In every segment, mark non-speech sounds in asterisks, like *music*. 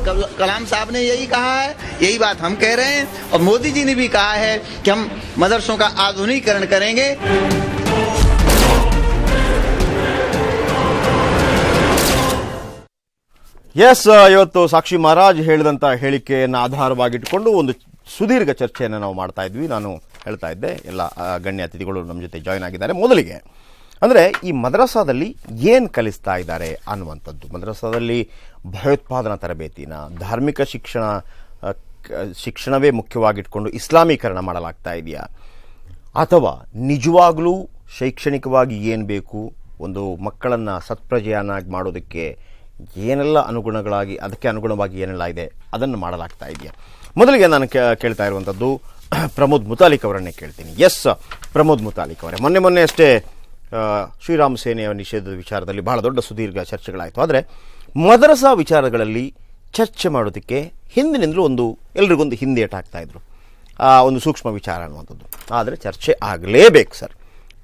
कल- कलाम साहब ने यही कहा है यही बात हम कह रहे हैं और मोदी जी ने भी कहा है कि हम मदरसों का आधुनिकीकरण करेंगे ಎಸ್ ಇವತ್ತು ಸಾಕ್ಷಿ ಮಹಾರಾಜ್ ಹೇಳಿದಂಥ ಹೇಳಿಕೆಯನ್ನು ಆಧಾರವಾಗಿಟ್ಟುಕೊಂಡು ಒಂದು ಸುದೀರ್ಘ ಚರ್ಚೆಯನ್ನು ನಾವು ಮಾಡ್ತಾ ಇದ್ವಿ ನಾನು ಹೇಳ್ತಾ ಇದ್ದೆ ಎಲ್ಲ ಆ, ಗಣ್ಯ ಅತಿಥಿಗಳು ನಮ್ಮ ಜೊತೆ ಜಾಯ್ನ್ ಆಗಿದ್ದಾರೆ ಮೊದಲಿಗೆ ಅಂದರೆ ಈ ಮದ್ರಸಾದಲ್ಲಿ ಏನು ಕಲಿಸ್ತಾ ಇದ್ದಾರೆ ಅನ್ನುವಂಥದ್ದು. ಮದ್ರಸಾದಲ್ಲಿ ಭಯೋತ್ಪಾದನಾ ತರಬೇತಿನ, ಧಾರ್ಮಿಕ ಶಿಕ್ಷಣ ಶಿಕ್ಷಣವೇ ಮುಖ್ಯವಾಗಿಟ್ಕೊಂಡು ಇಸ್ಲಾಮೀಕರಣ ಮಾಡಲಾಗ್ತಾ ಇದೆಯಾ? ಅಥವಾ ನಿಜವಾಗಲೂ ಶೈಕ್ಷಣಿಕವಾಗಿ ಏನು ಬೇಕು? ಒಂದು ಮಕ್ಕಳನ್ನು ಸತ್ಪ್ರಜೆಯನ್ನಾಗಿ ಮಾಡೋದಕ್ಕೆ ಏನೆಲ್ಲ ಅನುಗುಣಗಳಾಗಿ, ಅದಕ್ಕೆ ಅನುಗುಣವಾಗಿ ಏನೆಲ್ಲ ಇದೆ ಅದನ್ನು ಮಾಡಲಾಗ್ತಾ ಇದೆಯಾ? ಮೊದಲಿಗೆ ನಾನು ಕೇಳ್ತಾ ಇರುವಂಥದ್ದು, ಪ್ರಮೋದ್ ಮುತಾಲಿಕ್ ಅವರನ್ನೇ ಕೇಳ್ತೀನಿ. ಎಸ್ ಪ್ರಮೋದ್ ಮುತಾಲಿಕ್ ಅವರೇ. ಮೊನ್ನೆ ಮೊನ್ನೆ ಅಷ್ಟೇ ಶ್ರೀರಾಮ ಸೇನೆಯ ನಿಷೇಧದ ವಿಚಾರದಲ್ಲಿ ಬಹಳ ದೊಡ್ಡ ಸುದೀರ್ಘ ಚರ್ಚೆಗಳಾಯಿತು. ಆದರೆ ಮದರಸಾ ವಿಚಾರಗಳಲ್ಲಿ ಚರ್ಚೆ ಮಾಡೋದಕ್ಕೆ ಹಿಂದಿನಿಂದಲೂ ಒಂದು ಎಲ್ರಿಗೊಂದು ಹಿಂದೇಟ್ ಹಾಕ್ತಾಯಿದ್ರು ಆ ಒಂದು ಸೂಕ್ಷ್ಮ ವಿಚಾರ ಅನ್ನುವಂಥದ್ದು. ಆದರೆ ಚರ್ಚೆ ಆಗಲೇಬೇಕು ಸರ್.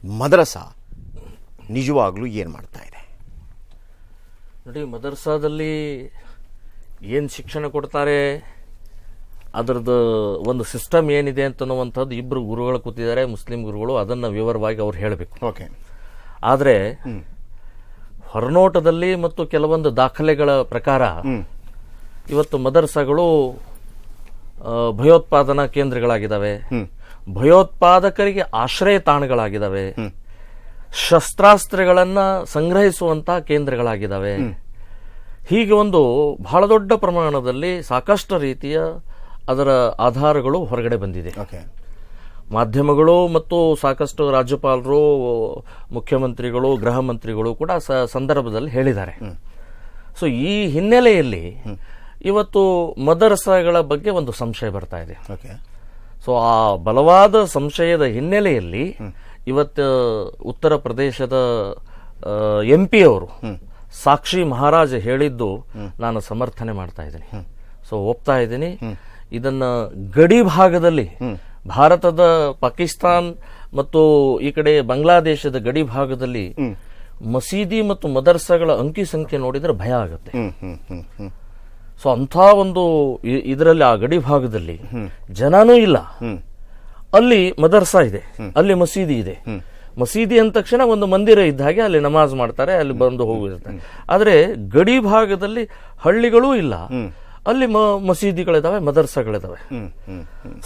ಮದ್ರಸಾ ನಿಜವಾಗಲೂ ಏನು ಮಾಡ್ತಾ ಇದೆ? ನೋಡಿ ಮದರಸಾದಲ್ಲಿ ಏನು ಶಿಕ್ಷಣ ಕೊಡ್ತಾರೆ ಅದರದ್ದು ಒಂದು ಸಿಸ್ಟಮ್ ಏನಿದೆ ಅಂತನ್ನುವಂಥದ್ದು ಇಬ್ಬರು ಗುರುಗಳು ಕೂತಿದ್ದಾರೆ ಮುಸ್ಲಿಂ ಗುರುಗಳು ಅದನ್ನು ವಿವರವಾಗಿ ಅವ್ರು ಹೇಳಬೇಕು. ಓಕೆ. ಆದರೆ ಹೊರನೋಟದಲ್ಲಿ ಮತ್ತು ಕೆಲವೊಂದು ದಾಖಲೆಗಳ ಪ್ರಕಾರ ಇವತ್ತು ಮದರ್ಸಾಗಳು ಭಯೋತ್ಪಾದನಾ ಕೇಂದ್ರಗಳಾಗಿದ್ದಾವೆ. ಭಯೋತ್ಪಾದಕರಿಗೆ ಆಶ್ರಯ ತಾಣಗಳಾಗಿದ್ದಾವೆ. ಶಸ್ತ್ರಾಸ್ತ್ರಗಳನ್ನು ಸಂಗ್ರಹಿಸುವಂತಹ ಕೇಂದ್ರಗಳಾಗಿದ್ದಾವೆ. ಹೀಗೆ ಒಂದು ಬಹಳ ದೊಡ್ಡ ಪ್ರಮಾಣದಲ್ಲಿ ಸಾಕಷ್ಟು ರೀತಿಯ ಅದರ ಆಧಾರಗಳು ಹೊರಗಡೆ ಬಂದಿದೆ. ಮಾಧ್ಯಮಗಳು ಮತ್ತು ಸಾಕಷ್ಟು ರಾಜ್ಯಪಾಲರು ಮುಖ್ಯಮಂತ್ರಿಗಳು ಗೃಹ ಮಂತ್ರಿಗಳು ಕೂಡ ಸ ಸಂದರ್ಭದಲ್ಲಿ ಹೇಳಿದ್ದಾರೆ. ಸೊ ಈ ಹಿನ್ನೆಲೆಯಲ್ಲಿ ಇವತ್ತು ಮದರಸಗಳ ಬಗ್ಗೆ ಒಂದು ಸಂಶಯ ಬರ್ತಾ ಇದೆ. ಓಕೆ. ಸೊ ಆ ಬಲವಾದ ಸಂಶಯದ ಹಿನ್ನೆಲೆಯಲ್ಲಿ ಇವತ್ತು ಉತ್ತರ ಪ್ರದೇಶದ ಎಂ ಪಿ ಅವರು ಸಾಕ್ಷಿ ಮಹಾರಾಜ್ ಹೇಳಿದ್ದು ನಾನು ಸಮರ್ಥನೆ ಮಾಡ್ತಾ ಇದ್ದೀನಿ. ಸೊ ಒಪ್ತಾ ಇದ್ದೀನಿ. ಇದನ್ನ ಗಡಿ ಭಾಗದಲ್ಲಿ ಭಾರತದ ಪಾಕಿಸ್ತಾನ್ ಮತ್ತು ಈ ಕಡೆ ಬಾಂಗ್ಲಾದೇಶದ ಗಡಿ ಭಾಗದಲ್ಲಿ ಮಸೀದಿ ಮತ್ತು ಮದರ್ಸಗಳ ಅಂಕಿ ಸಂಖ್ಯೆ ನೋಡಿದ್ರೆ ಭಯ ಆಗುತ್ತೆ. ಸೊ ಅಂಥ ಒಂದು ಇದರಲ್ಲಿ ಆ ಗಡಿ ಭಾಗದಲ್ಲಿ ಜನನೂ ಇಲ್ಲ. ಅಲ್ಲಿ ಮದರ್ಸಾ ಇದೆ. ಅಲ್ಲಿ ಮಸೀದಿ ಇದೆ. ಮಸೀದಿ ಅಂದ ತಕ್ಷಣ ಒಂದು ಮಂದಿರ ಇದ್ದ ಹಾಗೆ ಅಲ್ಲಿ ನಮಾಜ್ ಮಾಡ್ತಾರೆ ಅಲ್ಲಿ ಬಂದು ಹೋಗಿರ್ತಾರೆ. ಆದ್ರೆ ಗಡಿ ಭಾಗದಲ್ಲಿ ಹಳ್ಳಿಗಳೂ ಇಲ್ಲ. ಅಲ್ಲಿ ಮಸೀದಿಗಳಿದಾವೆ ಮದರ್ಸಾಗಳಿದಾವೆ.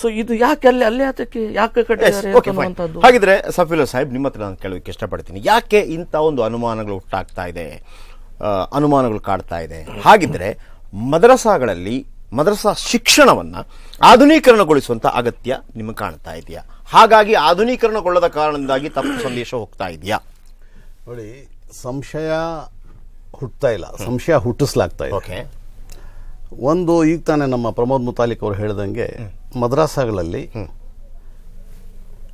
ಸೊ ಇದು ಯಾಕೆ ಅಲ್ಲಿ ಅಲ್ಲಿ ಅದಕ್ಕೆ ಯಾಕೆ ಕಟ್ಟಿದ್ದಾರೆ ಹಾಗಿದ್ರೆ ಸಫೀಲ ಸಾಹೇಬ್ ನಿಮ್ಮ ಹತ್ರ ನಾನು ಕೇಳೋಕೆ ಇಷ್ಟಪಡ್ತೀನಿ. ಯಾಕೆ ಇಂಥ ಒಂದು ಅನುಮಾನಗಳು ಹುಟ್ಟಾಗ್ತಾ ಇದೆ? ಅನುಮಾನಗಳು ಕಾಡ್ತಾ ಇದೆ. ಹಾಗಿದ್ರೆ ಮದ್ರಸಾಗಳಲ್ಲಿ ಮದ್ರಸಾ ಶಿಕ್ಷಣವನ್ನ ಆಧುನೀಕರಣಗೊಳಿಸುವಂತ ಅಗತ್ಯ ನಿಮಗೆ ಕಾಣ್ತಾ ಇದೆಯಾ? ಹಾಗಾಗಿ ಆಧುನೀಕರಣಗೊಳ್ಳದ ಕಾರಣದಿಂದಾಗಿ ತಪ್ಪು ಸಂದೇಶ ಹೋಗ್ತಾ ಇದೆಯಾ? ನೋಡಿ ಸಂಶಯ ಹುಟ್ಟತಾ ಇಲ್ಲ. ಸಂಶಯ ಹುಟ್ಟಿಸ್ಲಾಗ್ತಾ ಇದೆ. ಓಕೆ ಒಂದು ಈಗ ತಾನೇ ನಮ್ಮ ಪ್ರಮೋದ್ ಮುತಾಲಿಕ್ ಅವರು ಹೇಳಿದಂಗೆ ಮದ್ರಾಸಾಗಳಲ್ಲಿ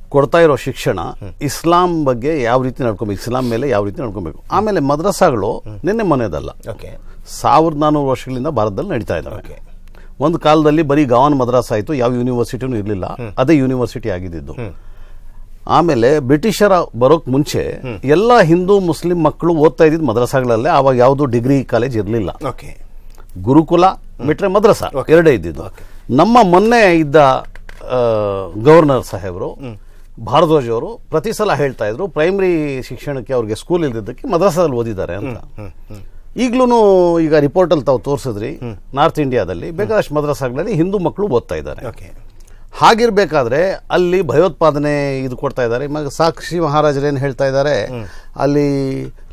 ಕೊಡ್ತಾ ಇರೋ ಶಿಕ್ಷಣ ಇಸ್ಲಾಂ ಬಗ್ಗೆ ಯಾವ ರೀತಿ ನಡ್ಕೊಬೇಕು? ಇಸ್ಲಾಂ ಮೇಲೆ ಯಾವ ರೀತಿ ನಡ್ಕೊಬೇಕು? ಆಮೇಲೆ ಮದ್ರಸಾಗಳು ನಿನ್ನೆ ಮನೆಯದಲ್ಲ. ಓಕೆ. ಸಾವಿರದ ನಾನ್ನೂರು ವರ್ಷಗಳಿಂದ ಭಾರತದಲ್ಲಿ ನಡೀತಾ ಇದ್ದಾವೆ ಒಂದು ಕಾಲದಲ್ಲಿ ಬರೀ ಗವಾನ್ ಮದ್ರಾಸ್ ಆಯಿತು ಯಾವ ಯೂನಿವರ್ಸಿಟಿನೂ ಇರಲಿಲ್ಲ ಅದೇ ಯೂನಿವರ್ಸಿಟಿ ಆಗಿದ್ದು. ಆಮೇಲೆ ಬ್ರಿಟಿಷರ ಬರೋಕ್ ಮುಂಚೆ ಎಲ್ಲ ಹಿಂದೂ ಮುಸ್ಲಿಂ ಮಕ್ಕಳು ಓದ್ತಾ ಇದ್ದಿದ್ದು ಮದ್ರಸಾಗಳಲ್ಲೇ ಆವಾಗ ಯಾವುದು ಡಿಗ್ರಿ ಕಾಲೇಜ್ ಇರಲಿಲ್ಲ. ಓಕೆ. ಗುರುಕುಲ ಬಿಟ್ರೆ ಮದ್ರಸ ಎರಡೇ ಇದ್ದಿದ್ದು. ನಮ್ಮ ಮೊನ್ನೆ ಇದ್ದ ಗವರ್ನರ್ ಸಾಹೇಬರು ಭಾರದ್ವಾಜ್ ಅವರು ಪ್ರತಿ ಸಲ ಹೇಳ್ತಾ ಇದ್ರು ಪ್ರೈಮರಿ ಶಿಕ್ಷಣಕ್ಕೆ ಅವ್ರಿಗೆ ಸ್ಕೂಲ್ ಇಲ್ದಿದ್ದಕ್ಕೆ ಮದ್ರಸಾದಲ್ಲಿ ಓದಿದ್ದಾರೆ ಅಂತ. ಈಗ್ಲೂ ಈಗ ರಿಪೋರ್ಟಲ್ಲಿ ತಾವು ತೋರಿಸಿದ್ರಿ ನಾರ್ತ್ ಇಂಡಿಯಾದಲ್ಲಿ ಬೇಕಾದಷ್ಟು ಮದ್ರಸಾಗಳಲ್ಲಿ ಹಿಂದೂ ಮಕ್ಕಳು ಓದ್ತಾ ಇದ್ದಾರೆ. ಹಾಗಿರ್ಬೇಕಾದ್ರೆ ಅಲ್ಲಿ ಭಯೋತ್ಪಾದನೆ ಇದು ಕೊಡ್ತಾ ಇದ್ದಾರೆ. ಮಗ ಸಾಕ್ಷಿ ಮಹಾರಾಜರು ಏನು ಹೇಳ್ತಾ ಇದ್ದಾರೆ ಅಲ್ಲಿ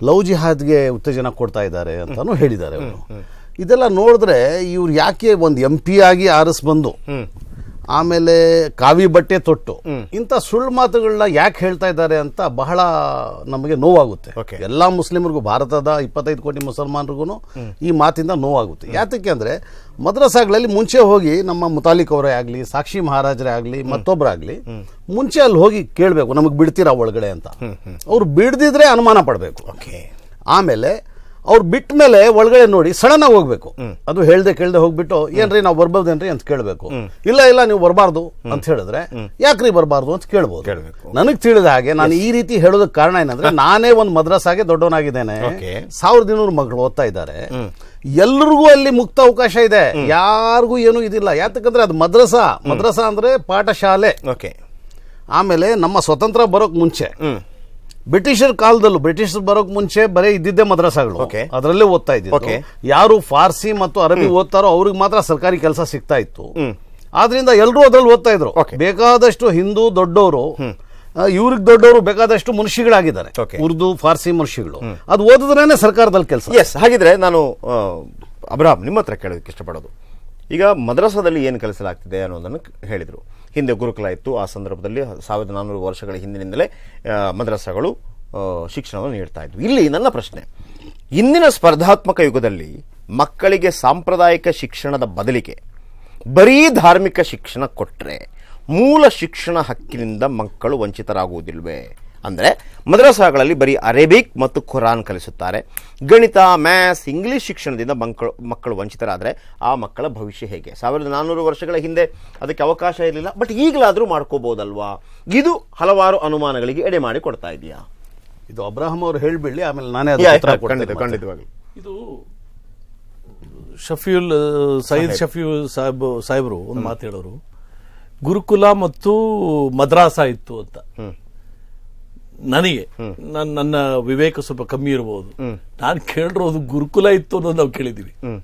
ಲವ್ ಜಿಹಾದ್ಗೆ ಉತ್ತೇಜನ ಕೊಡ್ತಾ ಇದ್ದಾರೆ ಅಂತಾನು ಹೇಳಿದ್ದಾರೆ ಅವರು. ಇದೆಲ್ಲ ನೋಡಿದ್ರೆ ಇವ್ರು ಯಾಕೆ ಒಂದು ಎಂ ಪಿ ಆಗಿ ಆರಿಸ್ ಬಂದು ಆಮೇಲೆ ಕಾವಿ ಬಟ್ಟೆ ತೊಟ್ಟು ಇಂಥ ಸುಳ್ಳು ಮಾತುಗಳನ್ನ ಯಾಕೆ ಹೇಳ್ತಾ ಇದ್ದಾರೆ ಅಂತ ಬಹಳ ನಮಗೆ ನೋವಾಗುತ್ತೆ. ಎಲ್ಲ ಎಲ್ಲಾ ಮುಸ್ಲಿಮರಿಗೂ ಭಾರತದ ಇಪ್ಪತ್ತೈದು ಕೋಟಿ ಮುಸಲ್ಮಾನರಿಗೂ ಈ ಮಾತಿಂದ ನೋವಾಗುತ್ತೆ. ಯಾತಕ್ಕೆ ಅಂದರೆ ಮದ್ರಸಾಗಳಲ್ಲಿ ಮುಂಚೆ ಹೋಗಿ ನಮ್ಮ ಮುತಾಲಿಕ್ ಅವರೇ ಆಗಲಿ ಸಾಕ್ಷಿ ಮಹಾರಾಜರೇ ಆಗಲಿ ಮತ್ತೊಬ್ಬರಾಗಲಿ ಮುಂಚೆ ಅಲ್ಲಿ ಹೋಗಿ ಕೇಳಬೇಕು ನಮಗೆ ಬಿಡ್ತೀರಾ ಒಳಗಡೆ ಅಂತ. ಅವ್ರು ಬಿಡ್ದಿದ್ರೆ ಅನುಮಾನ ಪಡಬೇಕು. ಆಮೇಲೆ ಅವ್ರು ಬಿಟ್ಟ ಮೇಲೆ ಒಳಗಡೆ ನೋಡಿ ಸಡನ್ ಆಗಿ ಹೋಗ್ಬೇಕು ಅದು ಹೇಳ್ದೆ ಕೇಳ್ದೆ ಹೋಗ್ಬಿಟ್ಟು ಏನ್ರಿ ನಾವು ಬರ್ಬೋದೇನ್ರಿ ಅಂತ ಕೇಳಬೇಕು. ಇಲ್ಲ ಇಲ್ಲ ನೀವು ಬರಬಾರ್ದು ಅಂತ ಹೇಳಿದ್ರೆ ಯಾಕ್ರಿ ಬರಬಾರ್ದು ಅಂತ ಕೇಳ್ಬೋದು. ನನಗೆ ತಿಳಿದ ಹಾಗೆ ನಾನು ಈ ರೀತಿ ಹೇಳೋದಕ್ಕೆ ಕಾರಣ ಏನಂದ್ರೆ *laughs* ನಾನೇ ಒಂದು ಮದ್ರಸಾಗೆ ದೊಡ್ಡವನಾಗಿದ್ದೇನೆ. ಸಾವಿರದ ಇನ್ನೂರು ಮಕ್ಕಳು ಓದ್ತಾ ಇದ್ದಾರೆ. ಎಲ್ರಿಗೂ ಅಲ್ಲಿ ಮುಕ್ತ ಅವಕಾಶ ಇದೆ. ಯಾರಿಗೂ ಏನು ಇದಿಲ್ಲ. ಯಾತಕ್ಕಂದ್ರೆ ಅದು ಮದ್ರಸಾ. ಮದ್ರಸಾ ಅಂದ್ರೆ ಪಾಠಶಾಲೆ. ಓಕೆ. ಆಮೇಲೆ ನಮ್ಮ ಸ್ವತಂತ್ರ ಬರೋಕ್ ಮುಂಚೆ. ಬ್ರಿಟಿಷರ್ ಕಾಲದಲ್ಲೂ ಬ್ರಿಟಿಷರು ಬರೋಕ್ ಮುಂಚೆ ಬರೇ ಇದ್ದಿದ್ದೇ ಮದ್ರಾಸಾಗಳು. ಓಕೆ ಅದರಲ್ಲೇ ಓದ್ತಾ ಇದ್ದಿದ್ದು. ಯಾರು ಫಾರ್ಸಿ ಮತ್ತು ಅರಬಿ ಓದ್ತಾರೋ ಅವ್ರಿಗೆ ಮಾತ್ರ ಸರ್ಕಾರಿ ಕೆಲಸ ಸಿಗ್ತಾ ಇತ್ತು. ಆದ್ರಿಂದ ಎಲ್ಲರೂ ಅದ್ರಲ್ಲಿ ಓದ್ತಾ ಇದ್ರು. ಬೇಕಾದಷ್ಟು ಹಿಂದೂ ದೊಡ್ಡವರು ಇವ್ರಿಗೆ ದೊಡ್ಡವರು ಬೇಕಾದಷ್ಟು ಮನುಷ್ಯಗಳಾಗಿದ್ದಾರೆ ಓಕೆ. ಉರ್ದು ಫಾರ್ಸಿ ಮನುಷ್ಯಗಳು ಅದು ಓದಿದ್ರೇನೆ ಸರ್ಕಾರದಲ್ಲಿ ಕೆಲಸ. ಎಸ್ ಹಾಗಿದ್ರೆ ನಾನು ಆ, ಅಬ್ರಾಮ್ ನಿಮ್ಮ ಹತ್ರ ಕೇಳೋದಕ್ಕೆ ಇಷ್ಟಪಡೋದು. ಈಗ ಮದ್ರಾಸದಲ್ಲಿ ಏನು ಕಲಿಸಲಾಗ್ತಿದೆ ಅನ್ನೋದನ್ನು ಕ- ಹೇಳಿದರು. ಹಿಂದೆ ಗುರುಕುಲ ಇತ್ತು ಆ ಸಂದರ್ಭದಲ್ಲಿ ಸಾವಿರದ ನಾನ್ನೂರು ವರ್ಷಗಳ ಹಿಂದಿನಿಂದಲೇ ಮದ್ರಸಗಳು ಶಿಕ್ಷಣವನ್ನು ನೀಡ್ತಾ ಇದ್ವು. ಇಲ್ಲಿ ನನ್ನ ಪ್ರಶ್ನೆ. ಇಂದಿನ ಸ್ಪರ್ಧಾತ್ಮಕ ಯುಗದಲ್ಲಿ ಮಕ್ಕಳಿಗೆ ಸಾಂಪ್ರದಾಯಿಕ ಶಿಕ್ಷಣದ ಬದಲಿಗೆ ಬರೀ ಧಾರ್ಮಿಕ ಶಿಕ್ಷಣ ಕೊಟ್ಟರೆ ಮೂಲ ಶಿಕ್ಷಣ ಹಕ್ಕಿನಿಂದ ಮಕ್ಕಳು ವಂಚಿತರಾಗುವುದಿಲ್ವೇ? ಅಂದರೆ ಮದ್ರಸಾಗಳಲ್ಲಿ ಬರೀ ಅರೇಬಿಕ್ ಮತ್ತು ಖುರಾನ್ ಕಲಿಸುತ್ತಾರೆ. ಗಣಿತ ಮ್ಯಾಥ್ಸ್ ಇಂಗ್ಲಿಷ್ ಶಿಕ್ಷಣದಿಂದ ಮಕ್ಕಳು ಮಕ್ಕಳು ವಂಚಿತರಾದರೆ ಆ ಮಕ್ಕಳ ಭವಿಷ್ಯ ಹೇಗೆ? ಸಾವಿರದ ನಾನ್ನೂರು ವರ್ಷಗಳ ಹಿಂದೆ ಅದಕ್ಕೆ ಅವಕಾಶ ಇರಲಿಲ್ಲ ಬಟ್ ಈಗಲಾದರೂ ಮಾಡ್ಕೋಬೋದಲ್ವಾ? ಇದು ಹಲವಾರು ಅನುಮಾನಗಳಿಗೆ ಎಡೆ ಮಾಡಿ ಕೊಡ್ತಾ ಇದೆಯಾ? ಇದು ಅಬ್ರಾಹಂ ಅವರು ಹೇಳಿಬಿಡಲಿ ಆಮೇಲೆ ನಾನೇ ಖಂಡಿತವಾಗಿ ಇದು ಶಫಿಯುಲ್ ಸೈದ್ ಸಯೀದ್ ಶಫಿಯುಲ್ ಸಾಹೇಬ್ ಸಾಹೇಬರು ಒಂದು ಮಾತು ಹೇಳೋರು. ಗುರುಕುಲ ಮತ್ತು ಮದ್ರಾಸ ಇತ್ತು ಅಂತ. ನನಗೆ. ನಾನು ನನ್ನ ವಿವೇಕ ಸ್ವಲ್ಪ ಕಮ್ಮಿ ಇರಬಹುದು ನಾನು ಕೇಳಿರೋದು ಗುರುಕುಲ ಇತ್ತು ಅನ್ನೋದು ನಾವು ಕೇಳಿದ್ದೀವಿ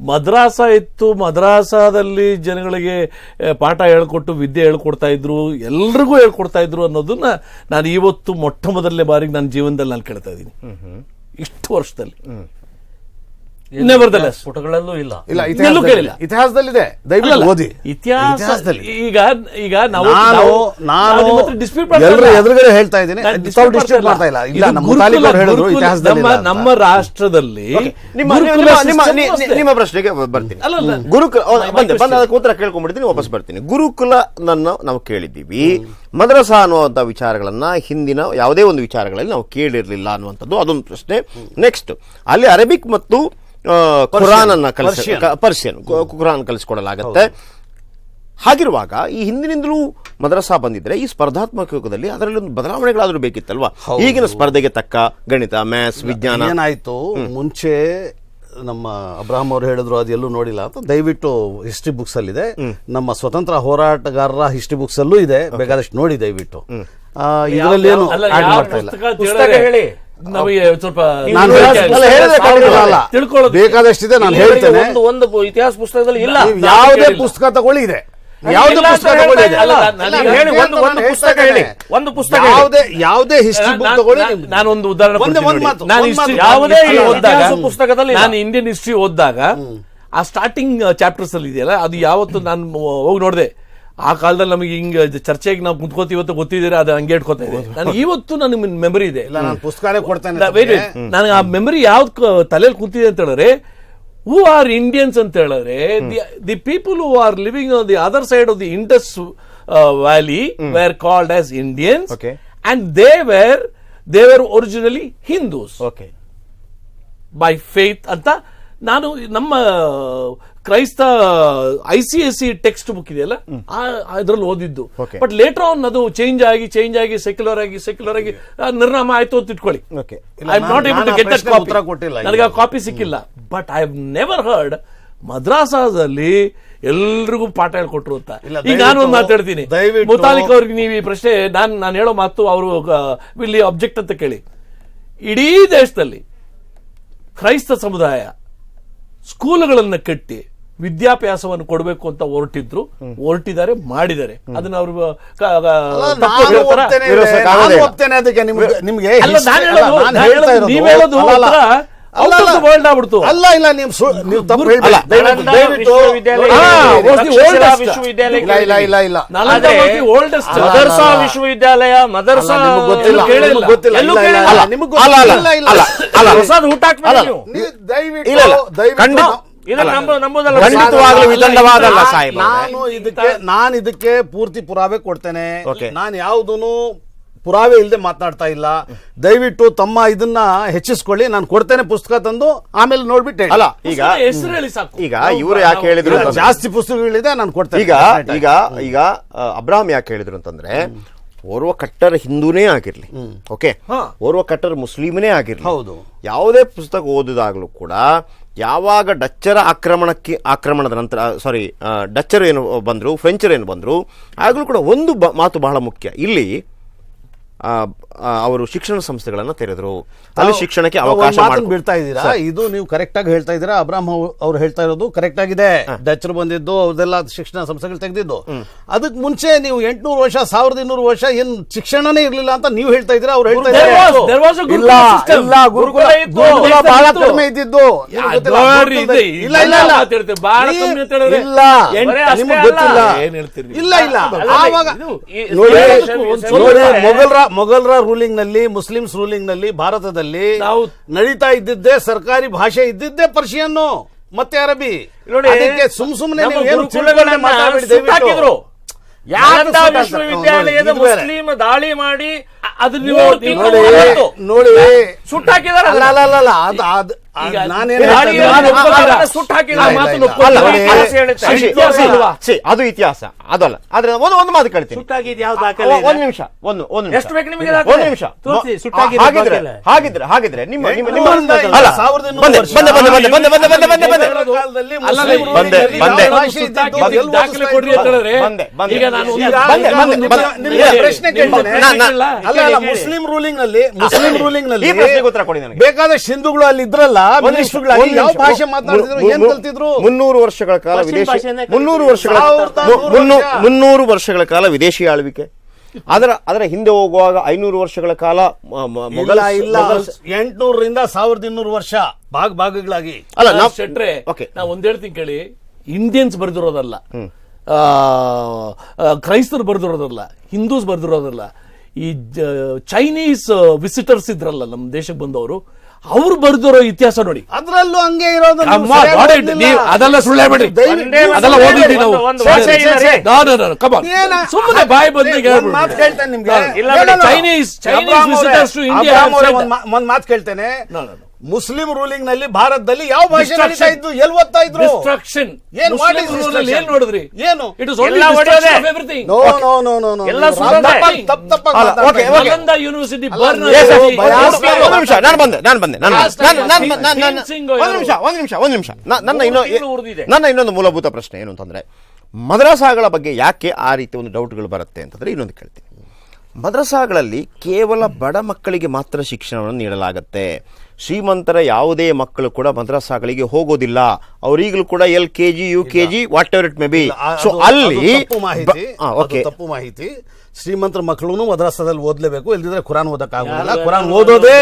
ಮದ್ರಾಸ ಇತ್ತು ಮದ್ರಾಸದಲ್ಲಿ ಜನಗಳಿಗೆ ಪಾಠ ಹೇಳ್ಕೊಟ್ಟು ವಿದ್ಯೆ ಹೇಳ್ಕೊಡ್ತಾ ಇದ್ರು ಎಲ್ರಿಗೂ ಹೇಳ್ಕೊಡ್ತಾ ಇದ್ರು ಅನ್ನೋದನ್ನ ನಾನು ಇವತ್ತು ಮೊಟ್ಟ ಮೊದಲನೇ ಬಾರಿಗೆ ನನ್ನ ಜೀವನದಲ್ಲಿ ನಾನು ಕೇಳ್ತಾ ಇದ್ದೀನಿ. ಇಷ್ಟು ವರ್ಷದಲ್ಲಿ. Nevertheless. ಪುಟಗಳಲ್ಲೂ ಇಲ್ಲ. ಇಲ್ಲ ಎಲ್ಲೂ ಇತಿಹಾಸದಲ್ಲಿ ಕೇಳಿಲ್ಲ. ಇತಿಹಾಸದಲ್ಲಿದೆ. ದಯವಿಟ್ಟು ಓದಿ. ಇತಿಹಾಸದಲ್ಲಿ. ಈಗ ಈಗ ನಾವು ನಾನು ಹತ್ರ ಎಲ್ಲರ ಎದುರುಗಡೆ ಹೇಳ್ತಾ ಇದ್ದೀನಿ. ತಾವು dispute ಮಾಡ್ತಾ ಇಲ್ಲ. ಇಲ್ಲ ನಮ್ಮ ಗುರುಕುಲ- ಹೇಳಿದ್ರು ಇತಿಹಾಸದಲ್ಲಿ ನಮ್ಮ ನಮ್ಮ ರಾಷ್ಟ್ರದಲ್ಲಿ ನಿಮ್ಮ ನಿಮ್ಮ- ಪ್ರಶ್ನೆಗೆ ಬರ್ತೀನಿ. ಅಲ್ಲ. ಗುರುಕುಲ ಬಂದೆ ಬಂದ. ಅದಕ್ಕೆ ಉತ್ತರ ಕೇಳ್ಕೊಂಡ್ಬಿಡ್ತೀನಿ ವಾಪಸ್ ಬರ್ತೀನಿ. ಗುರುಕುಲ ನನ್ನ ನಾವು ಕೇಳಿದ್ದೀವಿ. ಮದ್ರಸಾ ಅನ್ನುವಂಥ ವಿಚಾರಗಳನ್ನ ಹಿಂದಿನ ಯಾವುದೇ ಒಂದು ವಿಚಾರಗಳಲ್ಲಿ ನಾವು ಕೇಳಿರಲಿಲ್ಲ ಅನ್ನುವಂಥದ್ದು ಅದೊಂದು ಪ್ರಶ್ನೆ. ನೆಕ್ಸ್ಟ್ ಅಲ್ಲಿ ಅರೇಬಿಕ್ ಮತ್ತು ಆ, ಖುರಾನ್ ಅನ್ನ ಕಲಿಸ ಪರ್ಷಿಯನ್. ಕುರಾನ್ ಕಲಿಸಿಕೊಡಲಾಗತ್ತೆ. ಹಾಗಿರುವಾಗ ಈ ಹಿಂದಿನಿಂದಲೂ ಮದ್ರಸಾ ಬಂದಿದ್ರೆ ಈ ಸ್ಪರ್ಧಾತ್ಮಕ ಯುಗದಲ್ಲಿ ಅದರಲ್ಲಿ ಒಂದು ಬದಲಾವಣೆಗಳಾದ್ರೂ ಬೇಕಿತ್ತಲ್ವಾ? ಈಗಿನ ಸ್ಪರ್ಧೆಗೆ ತಕ್ಕ ಗಣಿತ ಮ್ಯಾಥ್ಸ್ ವಿಜ್ಞಾನ. ಏನಾಯ್ತು ಮುಂಚೆ ನಮ್ಮ ಅಬ್ರಾಹಂ ಅವರು ಹೇಳಿದ್ರು ಅದೆಲ್ಲೂ ಎಲ್ಲೂ ನೋಡಿಲ್ಲ ಅಂತ. ದಯವಿಟ್ಟು ಹಿಸ್ಟ್ರಿ ಬುಕ್ಸ್ ಅಲ್ಲಿ ಇದೆ ನಮ್ಮ ಸ್ವತಂತ್ರ ಹೋರಾಟಗಾರರ ಹಿಸ್ಟ್ರಿ ಬುಕ್ಸ್ ಅಲ್ಲೂ ಇದೆ. ಬೇಕಾದಷ್ಟು ನೋಡಿ ದಯವಿಟ್ಟು. ಇದರಲ್ಲಿ ಏನು ಆಡ್ ಮಾಡ್ತಾ ಇಲ್ಲ. ನಮಗೆ ಸ್ವಲ್ಪ ಬೇಕಾದಷ್ಟಿದೆ ನಾನು ಹೇಳ್ತೇನೆ. ಒಂದು ಒಂದು ಇತಿಹಾಸ ಪುಸ್ತಕದಲ್ಲಿ ಇಲ್ಲ. ಯಾವುದೇ ಪುಸ್ತಕ ತಗೊಳ್ಳಿ ಇದೆ ಯಾವುದೇ ಪುಸ್ತಕ ಹೇಳ್ತಾ ತಗೊಳ್ಳಿ ಇದೆ ನಾನು ನಾನು ಹೇಳಿ, ಒಂದು- ಒಂದು ಪುಸ್ತಕ. ಹೇಳಿ. ಒಂದು ಪುಸ್ತಕ. ಯಾವುದೇ ಯಾವುದೇ ಹಿಸ್ಟ್ರಿ ನಾನು- ಬುಕ್ ತಗೊಳ್ಳಿ ನಾನು- ಒಂದು ಉದಾಹರಣೆ ನಾನು ಒಂದು ಯಾವುದೇ ಓದಿದಾಗ ಪುಸ್ತಕದಲ್ಲಿ. ನಾನು ಇಂಡಿಯನ್ ಹಿಸ್ಟ್ರಿ ಓದಿದಾಗ ಆ ಸ್ಟಾರ್ಟಿಂಗ್ ಚಾಪ್ಟರ್ಸ್ ಅಲ್ಲಿ ಇದೆಯಲ್ಲ ಅದು ಯಾವತ್ತು ನಾನು ಹೋಗಿ ನೋಡಿದೆ. ಆ ಕಾಲದಲ್ಲಿ ನಮಗೆ ಹಿಂಗ ಚರ್ಚೆಗೆ ನಾವು ಕುಂತ್ಕೋತೀವಿ ಇವತ್ತು ಗೊತ್ತಿದ್ದೀರಾ ಅದು ಹಂಗೆ ಇಟ್ಕೋತಾ ಇದೆ ನಾನು ಇವತ್ತು ನನಗೆ ಮೆಮರಿ ಇದೆ. ಇಲ್ಲ ನಾನು ಪುಸ್ತಕನೇ ಕೊಡ್ತೇನೆ ದ-. ನನಗೆ ಆ ಮೆಮರಿ ಯಾವ್ದು ತಲೆಯಲ್ಲಿ ಕೂತಿದೆ ಅಂತ ಹೇಳಿದ್ರೆ ಹೂ ಆರ್ ಇಂಡಿಯನ್ಸ್ ಅಂತ ಹೇಳಿದ್ರೆ the people who are living on the other side of the Indus valley were called as Indians. And they were they were originally Hindus okay by faith ಅಂತ ನಾನು ನಮ್ಮ ಕ್ರೈಸ್ತ I C S E text book ಇದೆಯಲ್ಲ ಅದ್ರಲ್ಲಿ ಓದಿದ್ದು. But later on ಅದು change ಆಗಿ change ಆಗಿ ಸೆಕ್ಯುಲರ್ ಆಗಿ ಸೆಕ್ಯುಲರ್ ಆಗಿ ನಿರ್ನಾಮ ಆಯ್ತು ಅಂತ ಇಟ್ಕೊಳ್ಳಿ. I am not able to get that ನನಗೆ ಆ ಕಾಪಿ ಸಿಕ್ಕಿಲ್ಲ. But I have never heard ಮದ್ರಾಸಾದಲ್ಲಿ ಎಲ್ರಿಗೂ ಪಾಠ ಹೇಳ್ಕೊಟ್ರು ಅಂತ. ಈಗ ನಾನು ಒಂದು ಮಾತಾಡ್ತೀನಿ ಮುತಾಲಿಕ್ ಅವ್ರಿಗೆ ನೀವು ಈ ಪ್ರಶ್ನೆ ನಾನು ನಾನು ಹೇಳೋ ಮಾತು ಅವರು ಇಲ್ಲಿ ಅಬ್ಜೆಕ್ಟ್ ಅಂತ ಕೇಳಿ. ಇಡೀ ದೇಶದಲ್ಲಿ ಕ್ರೈಸ್ತ ಸಮುದಾಯ ಸ್ಕೂಲ್ಗಳನ್ನ ಕಟ್ಟಿ ವಿದ್ಯಾಭ್ಯಾಸವನ್ನು ಕೊಡಬೇಕು ಅಂತ ಹೊರಟಿದ್ರು. ಹೊರಟಿದ್ದಾರೆ ಮಾಡಿದ್ದಾರೆ. ಅದನ್ನ ಅವರು ನಿಮ್ಗೆ ನೀವ್ ಹೇಳೋದು world ಆಗ್ಬಿಡ್ತು. ಅಲ್ಲ ಇಲ್ಲ ನೀವು ನೀವು ತಪ್ಪು. ದಯವಿಟ್ಟು- ವಿಶ್ವವಿದ್ಯಾಲಯ. ಇಲ್ಲ ಇಲ್ಲ ಇಲ್ಲ. ಮದರ್ಸಾ. ವಿಶ್ವವಿದ್ಯಾಲಯ ಮದರ್ಸಾ ನಿಮ್ಗೆ ಗೊತ್ತಿಲ್ಲ. ಗೊತ್ತಿಲ್ಲ ಇಲ್ಲ, ಇಲ್ಲ, ಅಲ್ಲ, ಅಲ್ಲ, ಗೊತ್ತಿಲ್ಲ ಇಲ್ಲ, ಅಲ್ಲ, ಇಲ್ಲ. ಅಲ್ಲ. ಹೊಸದು ಹುಟ್ಟ ಹಾಕ್ಬೇಡಿ ನೀವು ನೀವು ದಯವಿಟ್ಟು ಇಲ್ಲ, ಇಲ್ಲ. ದಯವಿಟ್ಟು ಖಂಡಿತ. ಇದು ನಂಬ ನಂಬೋದಲ್ಲ ಖಂಡಿತವಾಗ್ಲೂ ಅಲ್ಲ, ವಿತಂಡವಾದಲ್ಲ ಸಾಹೇಬ್ ನಾನು ಇದಕ್ಕೆ ನಾನು ಇದಕ್ಕೆ ಪೂರ್ತಿ ಪುರಾವೆ ಕೊಡ್ತೇನೆ. ನಾನು ಯಾವುದೂ ಪುರಾವೆ ಇಲ್ಲದೆ ಮಾತನಾಡ್ತಾ ಇಲ್ಲ. ದಯವಿಟ್ಟು ತಮ್ಮ ಇದನ್ನ ಹೆಚ್ಚಿಸ್ಕೊಳ್ಳಿ. ನಾನು ಕೊಡ್ತೇನೆ ಪುಸ್ತಕ ತಂದು ಆಮೇಲೆ ನೋಡ್ಬಿಟ್ಟೆ ಅಲ್ಲ ಈಗ ಹೆಸರು ಹೇಳಿ ಸಾಕು. ಈಗ ಇವರು ಯಾಕೆ ಹೇಳಿದ್ರು ಜಾಸ್ತಿ ಪುಸ್ತಕಗಳಿದೆ ನಾನು ಕೊಡ್ತೇನೆ. ಈಗ ಈಗ ಈಗ ಅಬ್ರಾಹಂ ಯಾಕೆ ಹೇಳಿದ್ರು ಅಂತಂದ್ರೆ ಓರ್ವ ಕಟ್ಟರ್ ಹಿಂದೂನೇ ಆಗಿರ್ಲಿ ಓಕೆ? ಓರ್ವ ಕಟ್ಟರ್ ಮುಸ್ಲಿಮನೇ ಆಗಿರ್ಲಿ. ಹೌದು. ಯಾವುದೇ ಪುಸ್ತಕ ಓದಿದಾಗಲೂ ಕೂಡ ಯಾವಾಗ ಡಚ್ಚರ ಆಕ್ರಮಣಕ್ಕೆ ಆಕ್ರಮಣದ ನಂತರ ಸಾರಿ ಡಚ್ಚರ್ ಏನು ಬಂದರು ಫ್ರೆಂಚರ್ ಏನು ಬಂದರು ಆಗಲೂ ಕೂಡ ಒಂದು ಬ- ಮಾತು ಬಹಳ ಮುಖ್ಯ. ಇಲ್ಲಿ ಅವರು ಶಿಕ್ಷಣ ಸಂಸ್ಥೆಗಳನ್ನು ತೆರೆದರು. ಅಲ್ಲಿ ಶಿಕ್ಷಣಕ್ಕೆ ಅವಕಾಶ ಬಿಡ್ತಾ ಇದೀರಾ ಇದು ನೀವು ಕರೆಕ್ಟ್ ಆಗಿ ಹೇಳ್ತಾ ಇದೀರಾ ಅಬ್ರಾಮ್ ಅವ್ರು ಹೇಳ್ತಾ ಇರೋದು ಕರೆಕ್ಟ್ ಆಗಿದೆ. ಬಂದಿದ್ದು ಅವ್ರದೆಲ್ಲ ಶಿಕ್ಷಣ ಸಂಸ್ಥೆಗಳು ತೆಗೆದಿದ್ದು. ಅದಕ್ಕೆ ಮುಂಚೆ ನೀವು ಎಂಟುನೂರು ವರ್ಷ ಸಾವಿರದ ಇನ್ನೂರು ವರ್ಷ ಏನ್ ಶಿಕ್ಷಣನೇ ಇರಲಿಲ್ಲ ಅಂತ ನೀವು ಹೇಳ್ತಾ ಇದೀರಾ ಅವ್ರು ಹೇಳ್ತಾ ಇದ್ದಾರೆ. ಇದ್ದಿದ್ದು. ಇಲ್ಲ ಇಲ್ಲ. ಇಲ್ಲ. ಇಲ್ಲ ಮೊಘಲ್ರ ರೂಲಿಂಗ್ನಲ್ಲಿ ಮುಸ್ಲಿಮ್ಸ್ ರೂಲಿಂಗ್ನಲ್ಲಿ ಭಾರತದಲ್ಲಿ ನಾವು ನಡೀತಾ ಇದ್ದಿದ್ದೇ ಸರ್ಕಾರಿ ಭಾಷೆ ಇದ್ದಿದ್ದೇ ಪರ್ಷಿಯನ್ನು ಮತ್ತೆ ಅರಬಿ. ನೋಡಿ ಸುಮ್ ಸುಮ್ನೆ ವಿಶ್ವವಿದ್ಯಾಲಯದ ಮುಸ್ಲಿಂ ದಾಳಿ ಮಾಡಿ ಅದನ್ನ. ನೋಡಿ ಸುಟ್ಟಾಕಿದಾರಲ್ಲ ಅದು ಇತಿಹಾಸ. ಅದಲ್ಲ. ಆದ್ರೆ ಒಂದು ಒಂದು ಮಾತು ಕಳಿತೀನಿ. ಒಂದ್ ನಿಮಿಷ ಒಂದು ಒಂದು ಒಂದು ನಿಮಿಷ. ಹಾಗಿದ್ರೆ ಹಾಗಿದ್ರೆ ಹಾಗಿದ್ರೆ ನಿಮ್ಮ ನಿಮ್ಮ ಮುಸ್ಲಿಂ ರೂಲಿಂಗ್ನಲ್ಲಿ ಮುಸ್ಲಿಂ ರೂಲಿಂಗ್ನಲ್ಲಿ ಬೇಕಾದ ಸಿಂಧುಗಳು ಅಲ್ಲಿ ಇದ್ರಲ್ಲ ಯಾವ ಭಾಷೆ ಏನ್ ಕಲ್ತಿದ್ರು? ಮುನ್ನೂರು ವರ್ಷಗಳ ಕಾಲ ವಿದೇಶಿ. ಮುನ್ನೂರು ವರ್ಷಗಳ ಮುನ್ನೂರು ವರ್ಷಗಳ ಕಾಲ ವಿದೇಶಿ ಆಳ್ವಿಕೆ. ಅದರ ಅದರ ಹಿಂದೆ ಹೋಗುವಾಗ ಐನೂರು ವರ್ಷಗಳ ಕಾಲ ಮೊಘಲ ಇಲ್ಲ. ಎಂಟುನೂರರಿಂದ ಸಾವಿರದ ಇನ್ನೂರು ವರ್ಷ. ಭಾಗ ಭಾಗಗಳಾಗಿ. ಅಲ್ಲ ನಾವು ನಾವು ಶೆಟ್ರೆ ಓಕೆ. ನಾ ಒಂದ್ ಹೇಳ್ತೀನಿ ಕೇಳಿ. ಇಂಡಿಯನ್ಸ್ ಬರ್ದಿರೋದಲ್ಲ. ಕ್ರೈಸ್ತರು ಬರ್ದಿರೋದಲ್ಲ. ಹಿಂದೂಸ್ ಬರೆದಿರೋದಲ್ಲ. ಈ ಚೈನೀಸ್ ವಿಸಿಟರ್ಸ್ ಇದ್ರಲ್ಲ ನಮ್ಮ ದೇಶಕ್ಕೆ ಬಂದವರು. ಅವ್ರು ಬರೆದಿರೋ ಇತಿಹಾಸ ನೋಡಿ. ಅದರಲ್ಲೂ ಹಂಗೆ ಇರೋದು ಅಮ್ಮ ನೀವು ಅದೆಲ್ಲ ಸುಳ್ಳೇ ಬಿಟ್ಟಿದ್ದೆಲ್ಲ ಅದೆಲ್ಲ ಓದಿದ್ವಿ ನಾವು. ಸುಮ್ಮನೆ ಬಾಯಿ ಬಂದಿಗೆ Chinese Chinese visitors to India ಒಂದು ಮಾತು ಕೇಳ್ತೇನೆ. ಮುಸ್ಲಿಂ ರೂಲಿಂಗ್ನಲ್ಲಿ ಭಾರತದಲ್ಲಿ ಯಾವ ಭಾಷೆ. ನಡೀತಾ ಇದ್ದು ಎಲ್ಲಿ ಓದ್ತಾ ಇದ್ರು. ಏನ್? ಏನ್ ನೋಡಿದ್ರಿ? ಏನು? No no no no no ಎಲ್ಲ. ತಪ್ಪು ನಲಂದ ಯೂನಿವರ್ಸಿಟಿ ಬರ್ನ್ ಒಂದು ನಿಮಿಷ, ಒಂದು ನಿಮಿಷ ನಾನು ಬಂದೆ ನಾನು ಬಂದೆ ನಾನು ನಾನು- ನಾನು- Singh- ನಾನು- ನಾನು- Singh ಒಂದು ನಿಮಿಷ ಒಂದು ನಿಮಿಷ ಒಂದು ನಿಮಿಷ. ನ- ನನ್ನ ಮೂರು ಇನ್ನೊ ತಿಂಗಳು ನನ್ನ ಇನ್ನೊಂದು ಮೂಲಭೂತ ಪ್ರಶ್ನೆ ಏನು ಅಂತಂದ್ರೆ ಮದ್ರಸಾಗಳ ಬಗ್ಗೆ ಯಾಕೆ ಆ ರೀತಿ ಒಂದು ಡೌಟ್ಗಳು ಬರುತ್ತೆ ಅಂತಂದ್ರೆ ಇನ್ನೊಂದು ಕೇಳ್ತೀನಿ. ಮದ್ರಸಾಗಳಲ್ಲಿ ಕೇವಲ ಬಡ ಮಕ್ಕಳಿಗೆ ಮಾತ್ರ ಶಿಕ್ಷಣವನ್ನು ನೀಡಲಾಗುತ್ತೆ. ಶ್ರೀಮಂತರ ಯಾವುದೇ ಮಕ್ಕಳು ಕೂಡ ಮದ್ರಾಸಾಗಳಿಗೆ ಹೋಗೋದಿಲ್ಲ. ಅವರೀಗಲೂ ಕೂಡ L K G U K G whatever it may be so ಅಲ್ಲಿ ತಪ್ಪು ಮಾಹಿತಿ. ಶ್ರೀಮಂತರ ಮಕ್ಕಳು ಮದ್ರಾಸದಲ್ಲಿ ಓದಲೇಬೇಕು. ಇಲ್ದಿದ್ರೆ ಕುರಾನ್ ಓದಕ್ಕಾಗೋದಿಲ್ಲ. ಕುರಾನ್ ಓದೋದೇ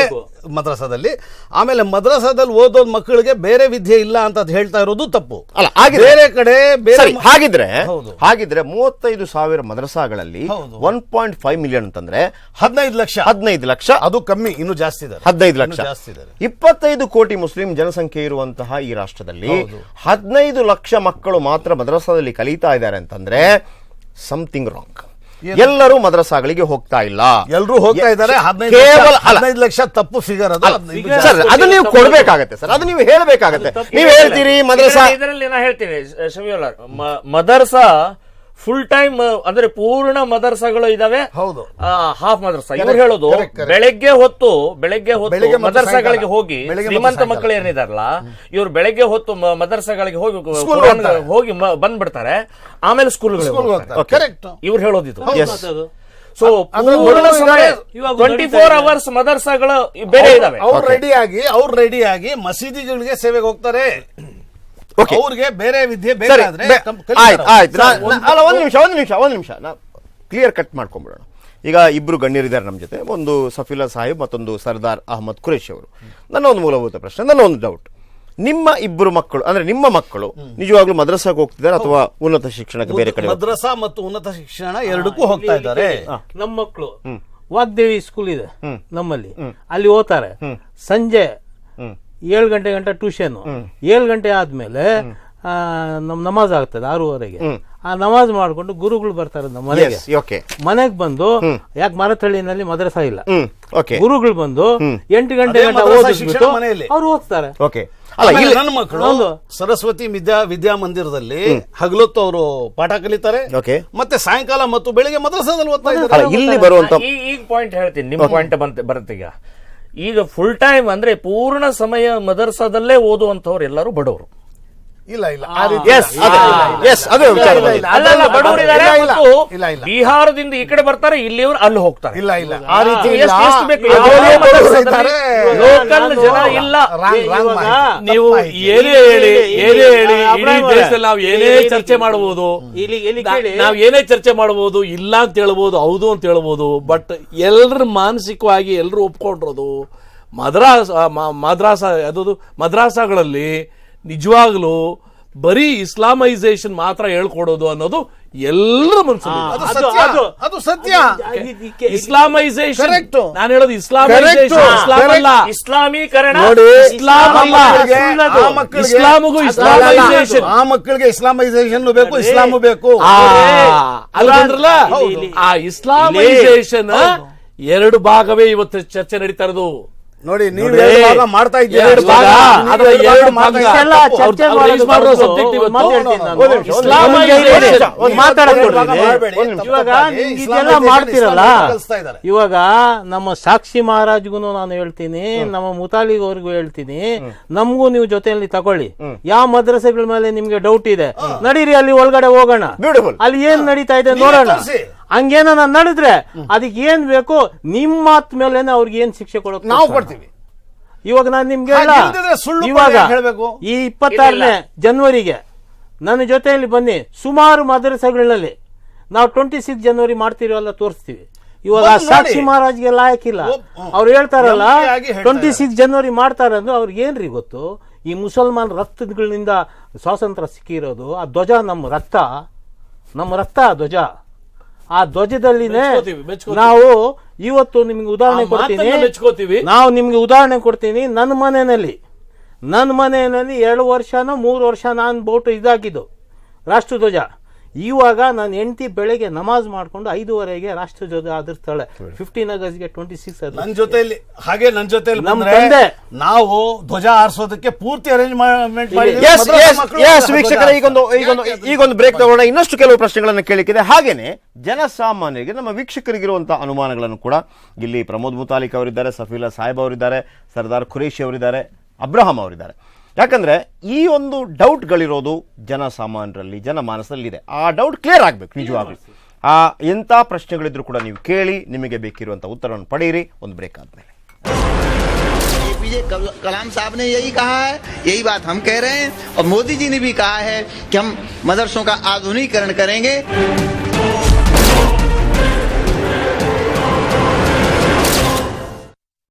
ಮದ್ರಾಸದಲ್ಲಿ. ಆಮೇಲೆ ಮದ್ರಾಸದಲ್ಲಿ ಓದೋದ್ ಮಕ್ಕಳಿಗೆ ಬೇರೆ ವಿದ್ಯೆ ಇಲ್ಲ ಅಂತ ಹೇಳ್ತಾ ಇರೋದು ತಪ್ಪು. ಅಲ್ಲ ಬೇರೆ ಕಡೆ ಬೇರೆ ಹಾಗಿದ್ರೆ ಹೌದು. ಹಾಗಿದ್ರೆ ಮೂವತ್ತೈದು ಸಾವಿರ ಮದ್ರಸಾಗಳಲ್ಲಿ. ಒನ್ ಪಾಯಿಂಟ್ ಫೈವ್ ಮಿಲಿಯನ್ ಅಂತಂದ್ರೆ ಹದಿನೈದು ಲಕ್ಷ. ಹದಿನೈದು ಲಕ್ಷ. ಅದು ಕಮ್ಮಿ ಇನ್ನು ಜಾಸ್ತಿ ಇದೆ ಹದಿನೈದು ಲಕ್ಷ. ಜಾಸ್ತಿ ಇದೆ ಇಪ್ಪತ್ತೈದು ಕೋಟಿ ಮುಸ್ಲಿಂ ಜನಸಂಖ್ಯೆ ಇರುವಂತಹ ಈ ರಾಷ್ಟ್ರದಲ್ಲಿ ಹದಿನೈದು ಲಕ್ಷ ಮಕ್ಕಳು ಮಾತ್ರ ಮದ್ರಾಸದಲ್ಲಿ ಕಲಿತಾ ಇದ್ದಾರೆ ಅಂತಂದ್ರೆ ಸಮಥಿಂಗ್ ರಾಂಗ್ ಎಲ್ಲರೂ ಮದ್ರಸಾಗಳಿಗೆ ಹೋಗ್ತಾ ಇಲ್ಲ. ಎಲ್ಲರೂ ಹೋಗ್ತಾ ಇದ್ದಾರೆ. ಹದಿನೈದು ಕೇವಲ ಲಕ್ಷ- ಹದಿನೈದು ಲಕ್ಷ ತಪ್ಪು ಫಿಗರ್ ಅದು. ಸರ್ ಅದು ನೀವು ಕೊಡ್ಬೇಕಾಗತ್ತೆ ಸರ್. ಅದು ನೀವು ಹೇಳ್ಬೇಕಾಗತ್ತೆ. ನೀವು ಹೇಳ್ತೀರಿ ಮದ್ರಸಾ ಇದರಲ್ಲಿ ನಾ ಹೇಳ್ತೀನಿ ಶಮಿಯುಲ್ಲಾ ಮದರ್ಸಾ ಫುಲ್ ಟೈಮ್ uh, ಅಂದ್ರೆ ಪೂರ್ಣ ಮದರ್ಸಗಳು ಇದಾವೆ. ಹೌದು. ಹಾಫ್ ಮದರ್ಸಾ. ಇವ್ರು ಹೇಳೋದು ಬೆಳಗ್ಗೆ ಹೊತ್ತು ಬೆಳಗ್ಗೆ ಹೊತ್ತು ಮದರ್ಸಗಳಿಗೆ ಹೋಗಿ ಶ್ರೀಮಂತ ಮಕ್ಕಳು ಏನಿದಾರಲ್ಲ ಇವ್ರು ಬೆಳಗ್ಗೆ ಹೊತ್ತು ಮದರ್ಸಗಳಿಗೆ ಹೋಗಿ ಹೋಗಿ ಬಂದ್ಬಿಡ್ತಾರೆ. ಆಮೇಲೆ ಸ್ಕೂಲ್ಗಳಿಗೆ ಇವ್ರು ಹೇಳೋದಿದ್ರು ಸೊ ಟ್ವೆಂಟಿ ಫೋರ್ ಅವರ್ಸ್ ಮದರ್ಸಗಳು ಬೇರೆ ಇದಾವೆ. ಅವ್ರು ರೆಡಿ ಆಗಿ ಅವ್ರು ರೆಡಿ ಆಗಿ ಮಸೀದಿಗಳಿಗೆ ಸೇವೆಗೆ ಹೋಗ್ತಾರೆ. ಅವ್ರಿಗೆ ಬೇರೆ ವಿದ್ಯೆ ಸರಿ ಬೇಕಾದ್ರೆ ಆಯ್ತು ಅಲ್ಲ ಒಂದು ನಿಮಿಷ ಒಂದು ನಿಮಿಷ ಒಂದು ನಿಮಿಷ ನಾ ಕ್ಲಿಯರ್ ಕಟ್ ಮಾಡ್ಕೊಂಡ್ಬಿಡೋಣ ಈಗ ಇಬ್ರು ಗಣ್ಯರಿದ್ದಾರೆ ನಮ್ಮ ಜೊತೆ ಒಂದು ಸಫಿಲಾ ಸಾಹಿಬ್ ಮತ್ತೊಂದು ಸರ್ದಾರ್ ಅಹಮದ್ ಖುರೇಶ್ ಅವರು. ನನ್ನ ಒಂದು ಮೂಲಭೂತ ಪ್ರಶ್ನೆ ನನ್ನ ಒಂದು ಡೌಟ್ ನಿಮ್ಮ ಇಬ್ಬರು ಮಕ್ಕಳು ಅಂದ್ರೆ ನಿಮ್ಮ ಮಕ್ಕಳು ನಿಜವಾಗ್ಲೂ ಮದ್ರಸಾಗೆ ಹೋಗ್ತಿದ್ದಾರೆ ಅಥವಾ ಉನ್ನತ ಶಿಕ್ಷಣಕ್ಕೆ ಬೇರೆ ಕಡೆ ಮದ್ರಸಾ ಮತ್ತು ಉನ್ನತ ಶಿಕ್ಷಣ ಎರಡಕ್ಕೂ ಹೋಗ್ತಾ ಇದ್ದಾರೆ. ನಮ್ಮ ಮಕ್ಕಳು ವಾಗ್ದೇವಿ ಸ್ಕೂಲ್ ಇದೆ ನಮ್ಮಲ್ಲಿ. ಅಲ್ಲಿ ಓದ್ತಾರೆ. ಸಂಜೆ ಏಳು ಗಂಟೆ ಗಂಟ ಟ್ಯೂಷನ್ ಏಳು ಗಂಟೆ ಆದ್ಮೇಲೆ ಆ, ನಮ್ ನಮಾಜ್ ಆಗ್ತದೆ ಆರೂವರೆಗೆ. ಆ ನಮಾಜ್ ಮಾಡ್ಕೊಂಡು ಗುರುಗಳು ಬರ್ತಾರೆ ನಮ್ಮ ಮನೆಗೆ. ಮನೆಗೆ ಓಕೆ ಮನೆಗ್ ಬಂದು ಯಾಕೆ ಮರತಳ್ಳಿನಲ್ಲಿ ಮದ್ರಸ ಇಲ್ಲ? ಓಕೆ ಗುರುಗಳು ಬಂದು ಎಂಟು ಗಂಟೆ ಓದಿಸ್ಬಿಟ್ಟು. ಅವ್ರು ಓದ್ತಾರೆ. ಓಕೆ ಅಲ್ಲ ಇಲ್ಲಿ ನನ್ನ ಮಕ್ಕಳು. ಸರಸ್ವತಿ ವಿದ್ಯಾ ವಿದ್ಯಾ ಮಂದಿರದಲ್ಲಿ ಹಗಲೊತ್ತು ಅವರು ಪಾಠ ಕಲಿತಾರೆ. ಮತ್ತೆ ಸಾಯಂಕಾಲ ಮತ್ತು ಬೆಳಿಗ್ಗೆ ಮದ್ರಸಾದಲ್ಲಿ ಓದ್ತಾ ಇದ್ದಾರೆ. ಅಲ್ಲ ಇಲ್ಲಿ ಬರುವಂತ ಈ ಈಗ ಪಾಯಿಂಟ್ ಹೇಳ್ತೀನಿ. ನಿಮ್ ಪಾಯಿಂಟ್ ಬಂತ ಬರುತ್ತೆ ಈಗ ಈಗ ಫುಲ್ ಟೈಮ್ ಅಂದ್ರೆ ಪೂರ್ಣ ಸಮಯ ಮದರ್ಸಾದಲ್ಲೇ ಓದುವಂತವ್ರು ಎಲ್ಲರೂ ಬಡವರು. ಇಲ್ಲ ಇಲ್ಲ. ಅದೇ ಇಲ್ಲ, ಇಲ್ಲ. ಇಲ್ಲ, ಇಲ್ಲ. ಬಿಹಾರದಿಂದ ಈ ಕಡೆ ಬರ್ತಾರೆ ಇಲ್ಲಿಯವರು ಅಲ್ಲಿ ಹೋಗ್ತಾರೆ. ಇಲ್ಲ ಇಲ್ಲ. ಆ ರೀತಿ. ಲೋಕಲ್ ಜನ ಇಲ್ಲ. ನೀವು ಏನೇ ಹೇಳಿ ಏನೇ ಹೇಳಿ ಇಡೀ ದೇಶದಲ್ಲಿ ನಾವು ಏನೇ ಚರ್ಚೆ ಮಾಡಬಹುದು ನಾವು ಇಲ್ಲಿ ಕೇಳಿ. ನಾವ್ ಏನೇ ಚರ್ಚೆ ಮಾಡಬಹುದು ಇಲ್ಲ ಅಂತ ಹೇಳ್ಬೋದು ಹೌದು ಅಂತ ಹೇಳ್ಬೋದು ಬಟ್ ಎಲ್ರ ಮಾನಸಿಕವಾಗಿ ಎಲ್ರು ಒಪ್ಕೊಂಡಿರೋದು ಮದ್ರಾಸ್ ಮದ್ರಾಸ ಯಾವ್ದು ಮದ್ರಾಸಗಳಲ್ಲಿ ನಿಜವಾಗ್ಲೂ ಬರೀ ಇಸ್ಲಾಮೈಸೇಷನ್ ಮಾತ್ರ ಹೇಳ್ಕೊಡೋದು ಅನ್ನೋದು ಎಲ್ಲರ ಮನಸ್ಸು ಸತ್ಯ. ಅದು- ಅದು ಸತ್ಯ. ಇಸ್ಲಾಮೈಸೇಷನ್ ನಾನು ಹೇಳೋದು ಇಸ್ಲಾಮೈಸೇಷನ್. ಇಸ್ಲಾಂ ಅಲ್ಲ ಇಸ್ಲಾಮೀಕರಣ ಇಸ್ಲಾಂ ಅಲ್ಲ ಮಕ್ಕಳಿಗೆ- ಆ ಮಕ್ಕಳಿಗೆ- ಇಸ್ಲಾಮಿಗೂ ಇಸ್ಲಾಮೈಸೇಷನ್. ಆ ಮಕ್ಕಳಿಗೆ ಇಸ್ಲಾಮೈಸೇಷನ್ ಬೇಕು ಇಸ್ಲಾಮು ಬೇಕು. ಅಲ್ಲ ಆ ಇಸ್ಲಾಮೈಸೇಷನ್ ಎರಡು ಭಾಗವೇ ಇವತ್ತು ಚರ್ಚೆ ನಡೀತಾ ಇರೋದು. ನೋಡಿ ನೀವು ಮಾಡ್ತಾ. ಇವಾಗ. ಮಾಡ್ತಿರಲ್ಲ. ಇವಾಗ ನಮ್ಮ ಸಾಕ್ಷಿ ಮಹಾರಾಜ್ಗೂ ನಾನು ಹೇಳ್ತೀನಿ ನಮ್ಮ ಮುತಾಲಿಗ್ ಅವ್ರಿಗೂ ಹೇಳ್ತೀನಿ ನಮಗೂ ನೀವು ಜೊತೆಯಲ್ಲಿ ತಗೊಳ್ಳಿ. ಯಾವ ಮದ್ರಸೆಗಳ ಮೇಲೆ ನಿಮ್ಗೆ ಡೌಟ್ ಇದೆ? ನಡೀರಿ ಅಲ್ಲಿ ಒಳಗಡೆ ಹೋಗೋಣ. ಅಲ್ಲಿ ಏನ್ ನಡೀತಾ ಇದೆ ನೋಡೋಣ. ಹಂಗೇನ ನಾನು ನಡೆದ್ರೆ ಅದಕ್ಕೆ ಏನ್ ಬೇಕು ನಿಮ್ಮ ಮಾತ್ ಮೇಲೆ ಅವ್ರಿಗೆ ಏನ್ ಶಿಕ್ಷೆ ಕೊಡೋದು ನಾವು ಕೊಡ್ತೀವಿ. ಇವಾಗ ನಾನು ನಿಮ್ಗೆ ಇವಾಗ. ಈ ಇಪ್ಪತ್ತಾರನೇ ಜನವರಿಗೆ ನನ್ನ ಜೊತೆಯಲ್ಲಿ ಬನ್ನಿ ಸುಮಾರು ಮದರಸಗಳಲ್ಲಿ ನಾವು ಟ್ವೆಂಟಿ ಸಿಕ್ಸ್ ಜನವರಿ ಮಾಡ್ತೀವಲ್ಲ ತೋರಿಸ್ತೀವಿ. ಇವಾಗ ಸಾಕ್ಷಿ ಮಹಾರಾಜ್ಗೆ ಲಾಯಕ್ಕಿಲ್ಲ. ಹ್ಮ್. ಅವ್ರು ಹೇಳ್ತಾರಲ್ಲ ಟ್ವೆಂಟಿ ಸಿಕ್ಸ್ ಜನವರಿ ಮಾಡ್ತಾರೆ ಅಂದ್ರೆ ಅವ್ರಿಗೆ ಏನ್ರಿ ಗೊತ್ತು? ಈ ಮುಸಲ್ಮಾನ್ ರಕ್ತಗಳಿಂದ ಸ್ವಾತಂತ್ರ್ಯ ಸಿಕ್ಕಿರೋದು ಆ ಧ್ವಜ ನಮ್ಮ ರಕ್ತ. ನಮ್ಮ ರಕ್ತ ಧ್ವಜ. ಆ ಧ್ವಜದಲ್ಲಿನೇ. ನಾವು ಇವತ್ತು ನಿಮ್ಗೆ ಉದಾಹರಣೆ ಕೊಡ್ತೀನಿ ಮೆಚ್ಕೋತೀವಿ. ನಾವು ನಿಮ್ಗೆ ಉದಾಹರಣೆ ಕೊಡ್ತೀನಿ ನನ್ನ ಮನೆಯಲ್ಲಿ ನನ್ನ ಮನೆಯಲ್ಲಿ ಎರಡು ವರ್ಷನೋ ಮೂರು ವರ್ಷ ನಾನು ಬೋಟ್ ಇದಾಗಿದ್ದು ರಾಷ್ಟ್ರಧ್ವಜ ಇವಾಗ ನನ್ನ ಹೆಂಡತಿ ಬೆಳಗ್ಗೆ ನಮಾಜ್ ಮಾಡ್ಕೊಂಡು ಐದೂವರೆಗೆ ಜೊತೆ ಆದಿರ್ತಾಳೆ. ಫಿಫ್ಟೀನ್ ಆಗಸ್ಟ್ಗೆ ಟ್ವೆಂಟಿ ಸಿಕ್ಸ್ ನನ್ನ ಜೊತೆಯಲ್ಲಿ ಹಾಗೆ ನನ್ನ ಜೊತೆಯಲ್ಲಿ ತಂದೆ. ನಾವು ಧ್ವಜ ಆರಿಸೋದಕ್ಕೆ ಪೂರ್ತಿ ಅರೇಂಜ್ಮೆಂಟ್ ವೀಕ್ಷಕರೇ ಈಗೊಂದು ಈಗೊಂದು ಈಗೊಂದು ಬ್ರೇಕ್ ತಗೊಳ್ಳೋಣ. ಇನ್ನಷ್ಟು ಕೆಲವು ಪ್ರಶ್ನೆಗಳನ್ನು ಕೇಳಿಕ್ಕಿದೆ. ಹಾಗೇನೆ ಜನಸಾಮಾನ್ಯರಿಗೆ ನಮ್ಮ ವೀಕ್ಷಕರಿಗಿರುವಂತಹ ಅನುಮಾನಗಳನ್ನು ಕೂಡ ಇಲ್ಲಿ ಪ್ರಮೋದ್ ಮುತಾಲಿಕ್ ಅವರಿದ್ದಾರೆ ಸಫೀಲಾ ಸಾಹೇಬ್ ಅವರಿದ್ದಾರೆ ಸರ್ದಾರ್ ಖುರೇಶಿ ಅವರಿದ್ದಾರೆ ಅಬ್ರಹಾಂ ಅವರಿದ್ದಾರೆ. ಯಾಕಂದ್ರೆ ಈ ಒಂದು ಡೌಟ್ಗಳಿರೋದು ಜನಸಾಮಾನ್ಯರಲ್ಲಿ ಜನಮಾನಸದಲ್ಲಿ ಇದೆ ಆ ಡೌಟ್ ಕ್ಲಿಯರ್ ಆಗಬೇಕು ನಿಜವಾಗ್ಲೂ ಆ ಎಂಥ ಪ್ರಶ್ನೆಗಳಿದ್ರು ಕೂಡ ನೀವು ಕೇಳಿ ನಿಮಗೆ ಬೇಕಿರುವಂಥ ಉತ್ತರವನ್ನು ಪಡೆಯಿರಿ ಒಂದು ಬ್ರೇಕ್ ಆದಮೇಲೆ एपीजे कल- कलाम साहब ने यही कहा है यही बात हम कह रहे हैं और मोदी जी ने भी कहा है कि हम मदरसों का आधुनिकीकरण करेंगे